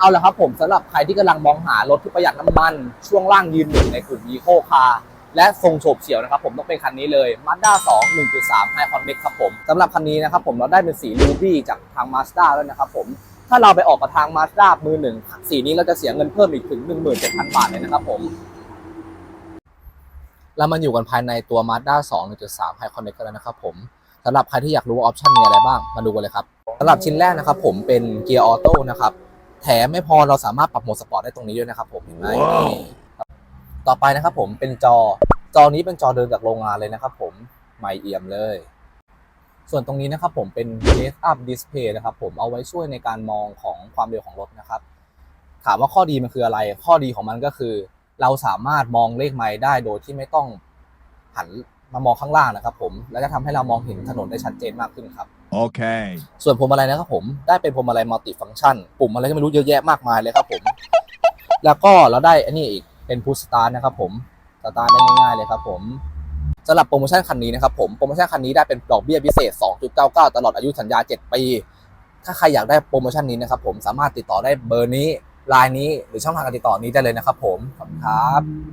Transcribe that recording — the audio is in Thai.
เอาละครับผมสำหรับใครที่กำลังมองหารถที่ประหยัดน้ำมัน ช่วงล่างยืนหนึ่งในกลุ่ม Eco Car และทรงโฉบเฉี่ยวนะครับผมต้องเป็นคันนี้เลย Mazda 2 1.3 High Convex ครับผมสำหรับคันนี้นะครับผมเราได้เป็นสี Ruby จากทาง Mazda แล้วนะครับผมถ้าเราไปออกกับทาง Mazda มือหนึ่งสีนี้เราจะเสียเงินเพิ่มอีกถึง 17,000 บาทเลยนะครับผมเรามาอยู่กันภายในตัว Mazda 2 1.3 High Convex กันแล้วนะครับผมสำหรับใครที่อยากรู้ว่าออปชันมีอะไรบ้างมาดูกันเลยครับสำหรับชิ้นแรกนะครับผมเป็นเกียร์ออโต้นะครับ แถมไม่พอเราสามารถปรับโหมดสปอร์ตได้ตรงนี้ด้วยนะครับผมเห็นไหมนี่ครับต่อไปนะครับผมเป็นจอ จอนี้เป็นจอเดินจากโรงงานเลยนะครับผมไม่เอี่ยมเลย ส่วนตรงนี้นะครับผมเป็น Face Up Display นะครับผมเอาไว้ช่วยในการมองของความเร็วของรถนะครับ ถามว่าข้อดีมันคืออะไร ข้อดีของมันก็คือ เราสามารถมองเลขไมล์ได้โดยที่ไม่ต้องหันมามองข้างล่างนะครับผม และจะทำให้เรามองเห็นถนนได้ชัดเจนมากขึ้นครับ Okay. ส่วนพวงมาลัยนะครับผมได้เป็นพวงมาลัยมัลติฟัง c t ชันปุ่มอะไรก็ไม่รู้เยอะแยะมากมายเลยครับผม แล้วก็เราได้อันนี้อีกเป็นพุชสตาร์นะครับผมสตาร์ได้ง่ายๆเลยครับผมสำหรับโปรโมชั่นคันนี้นะครับผมโปรโมชั่นคันนี้ได้เป็นดอกเบี้ยพิเศษ 2.99 ตลอดอายุสัญญา 7 ปี ถ้าใครอยากได้โปรโมชั่นนี้นะครับผมสามารถติดต่อได้เบอร์นี้ไลน์นี้หรือช่องทางการติดต่อนี้ได้เลยนะครับผมขอบคุณครับ